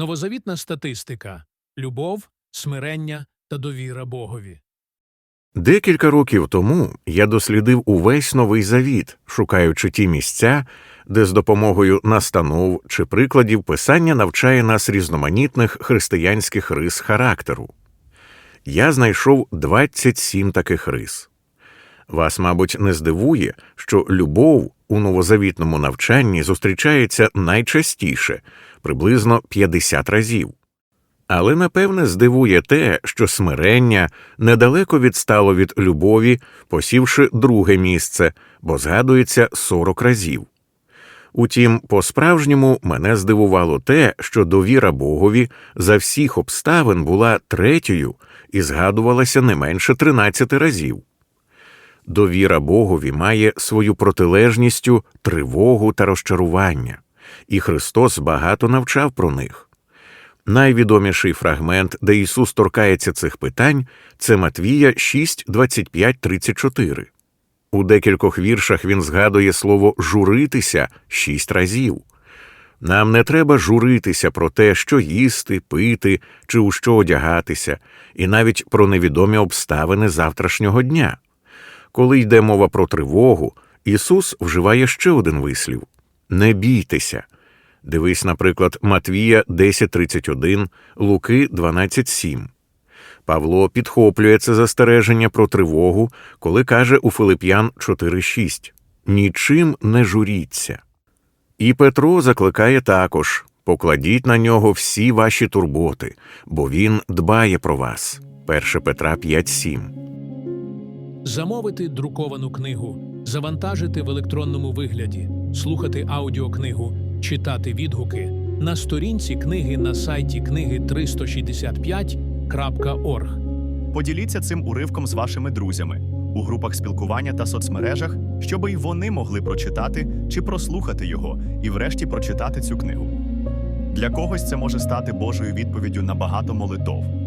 Новозавітна статистика любов, смирення та довіра Богові. Декілька років тому я дослідив увесь новий завіт, шукаючи ті місця, де з допомогою настанов чи прикладів писання навчає нас різноманітних християнських рис характеру. Я знайшов 27 таких рис. Вас, мабуть, не здивує, що любов у новозавітному навчанні зустрічається найчастіше приблизно 50 разів. Але напевне здивує те, що смирення недалеко відстало від любові, посівши друге місце, бо згадується 40 разів. Утім, по-справжньому мене здивувало те, що довіра Богові за всіх обставин була третьою і згадувалася не менше 13 разів. Довіра Богові має свою протилежністю тривогу та розчарування, і Христос багато навчав про них. Найвідоміший фрагмент, де Ісус торкається цих питань, це Матвія 6, 25, 34. У декількох віршах він згадує слово журитися шість разів. Нам не треба журитися про те, що їсти, пити чи у що одягатися, і навіть про невідомі обставини завтрашнього дня. Коли йде мова про тривогу, Ісус вживає ще один вислів не бійтеся. Дивись, наприклад, Матвія 10.31, Луки 12.7. Павло підхоплює це застереження про тривогу, коли каже у Филип'ян 4.6 Нічим не журіться. І Петро закликає також покладіть на нього всі ваші турботи, бо він дбає про вас. 1 Петра 5.7 Замовити друковану книгу, завантажити в електронному вигляді, слухати аудіокнигу, читати відгуки на сторінці книги на сайті книги 365.org. Поділіться цим уривком з вашими друзями у групах спілкування та соцмережах, щоб і вони могли прочитати чи прослухати його і врешті прочитати цю книгу. Для когось це може стати Божою відповіддю на багато молитов.